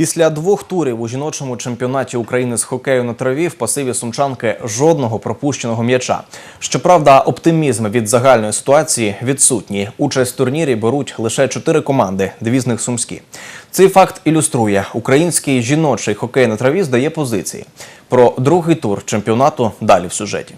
Після двох турів у жіночому чемпіонаті України з хокею на траві в пасиві сумчанки жодного пропущеного м'яча. Щоправда, оптимізм від загальної ситуації відсутній. Участь в турнірі беруть лише чотири команди, дві з них сумські. Цей факт ілюструє, український жіночий хокей на траві здає позиції. Про другий тур чемпіонату далі в сюжеті.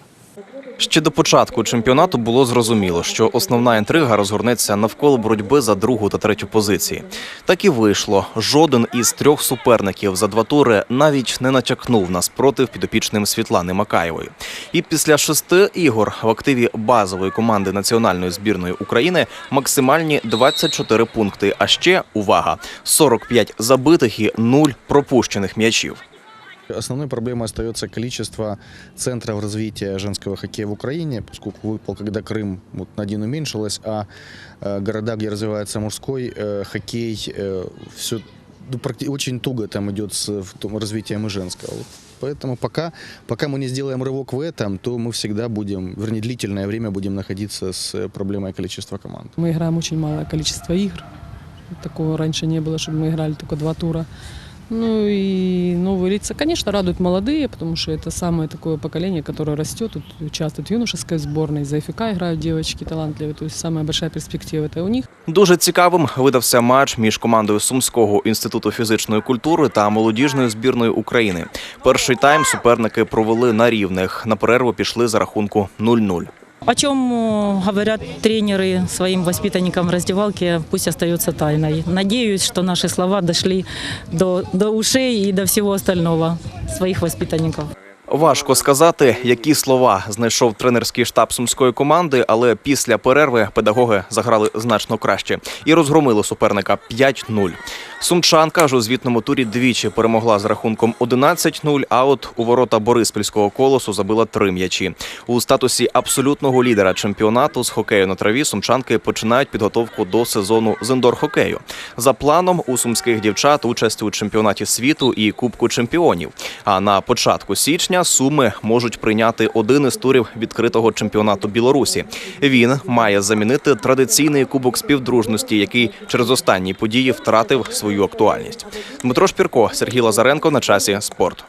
Ще до початку чемпіонату було зрозуміло, що основна інтрига розгорнеться навколо боротьби за другу та третю позиції. Так і вийшло. Жоден із трьох суперників за два тури навіть не натякнув на спротив підопічним Світлани Макаєвої. І після шести ігор в активі базової команди національної збірної України максимальні 24 пункти. А ще увага: 45 забитих і 0 пропущених м'ячів. Основной проблемой остается количество центров развития женского хоккея в Украине, поскольку выпал, когда Крым вот, на один уменьшилось, а э, города, где развивается мужской э, хоккей, все очень туго там идет с развитием и женского. Поэтому пока, пока мы не сделаем рывок в этом, то мы всегда будем, вернее, длительное время будем находиться с проблемой количества команд. Мы играем очень малое количество игр. Такого раньше не было, чтобы мы играли только два тура. Ну и новые лица, конечно, радуют молодые, потому что это самое такое поколение, которое растет, тут участвует в юношеской сборной, за ФК играют девочки талантливые, то есть самая большая перспектива это у них. Дуже цікавим видався матч між командою Сумського інституту фізичної культури та молодіжною збірною України. Перший тайм суперники провели на рівних. На перерву пішли за рахунку 0-0. О чем э, говорят тренеры своим воспитанникам в раздевалке, пусть остается тайной. Надеюсь, что наши слова дошли до, до ушей и до всего остального своих воспитанников. Важко сказати, які слова знайшов тренерський штаб сумської команди, але після перерви педагоги заграли значно краще і розгромили суперника 5-0. Сумчанка ж у звітному турі двічі перемогла з рахунком 11-0, а от у ворота Бориспільського колосу забила три м'ячі. У статусі абсолютного лідера чемпіонату з хокею на траві сумчанки починають підготовку до сезону з індор-хокею. За планом у сумських дівчат участь у чемпіонаті світу і Кубку чемпіонів. А на початку січня суми можуть прийняти один із турів відкритого чемпіонату Білорусі. Він має замінити традиційний кубок співдружності, який через останні події втратив свою актуальність. Дмитро Шпірко, Сергій Лазаренко на часі спорт.